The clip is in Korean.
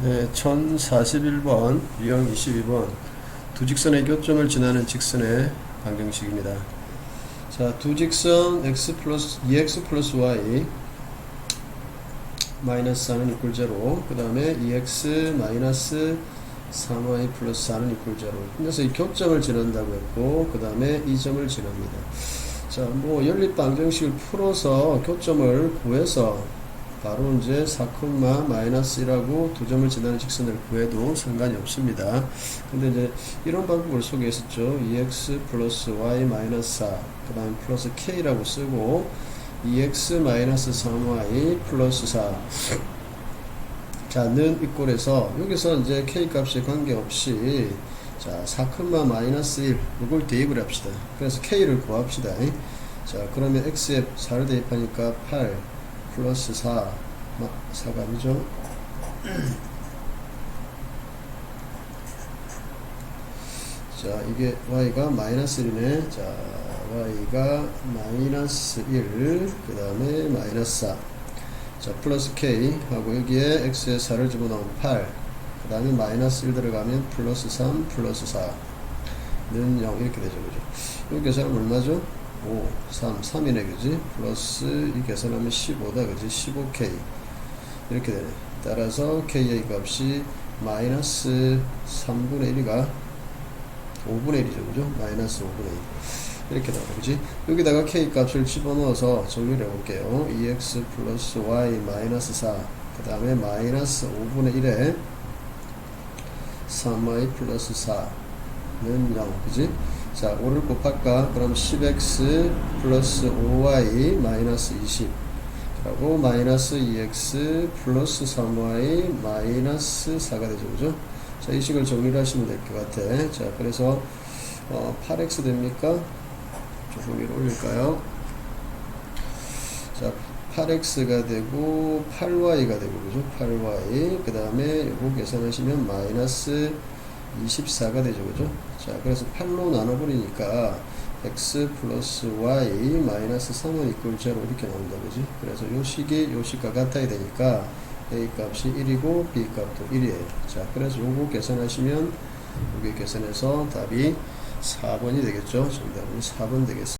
네, 1041번, 유형 22번. 두 직선의 교점을 지나는 직선의 방정식입니다. 자, 두 직선 x 플러스 2x 플러스 y 마이너스 4는 이퀄 제로. 그 다음에 2x 마이너스 3y 플러스 4는 이퀄 제로. 그래서 이 교점을 지난다고 했고, 그 다음에 이 점을 지납니다. 자, 뭐 연립 방정식을 풀어서 교점을 구해서 바로 이제 4, 마이너스 1하고 두 점을 지나는 직선을 구해도 상관이 없습니다. 근데 이제 이런 방법을 소개했었죠. 2x 플러스 y 마이너스 4, 그 다음 플러스 k라고 쓰고 2x 마이너스 3y 플러스 4. 자, 는 이꼴에서 여기서 이제 k 값에 관계없이 자, 4, 마이너스 1 이걸 대입을 합시다. 그래서 k를 구합시다. 자, 그러면 x에 4를 대입하니까 8 플러스 4 4값이죠. 자, 이게 y가 마이너스 1이네. 자, y가 마이너스 1, 그 다음에 마이너스 4. 자, 플러스 k 하고 여기에 x에 4를 집어넣으면 8. 그 다음에 마이너스 1 들어가면 플러스 3, 플러스 4. 는 0 이렇게 되죠. 그죠? 이 계산은 얼마죠? 5, 3, 3이네, 그지? 플러스 이 계산하면 15다, 그지? 15k. 이렇게 되네. 따라서 k의 값이 마이너스 3분의 1이가 5분의 1이죠, 그죠? 마이너스 5분의 1. 이렇게 나와, 그지? 여기다가 k 값을 집어넣어서 정리를 해볼게요. 2x 플러스 y 마이너스 4. 그 다음에 마이너스 5분의 1에 3y 플러스 4 는 0, 그지? 자, 5를 곱할까? 그럼 10x 플러스 5y 마이너스 20. 라고 마이너스 2x 플러스 3y 마이너스 4가 되죠. 그죠? 자, 이 식을 정리를 하시면 될 것 같아. 자, 그래서 어, 8x 됩니까? 조금 위로 올릴까요? 자, 8x가 되고 8y가 되고 그죠? 8y 그 다음에 요거 계산하시면 마이너스 24가 되죠 그죠? 자 그래서 8로 나눠버리니까 x 플러스 y 마이너스 3은 이꼴 제로 이렇게 나온다 그지? 그래서 요 식이 요 식과 같아야 되니까 a 값이 1이고 b 값도 1이에요 자 그래서 요거 계산하시면 여기 계산해서 답이 4번이 되겠죠 정답은 4번 되겠습니다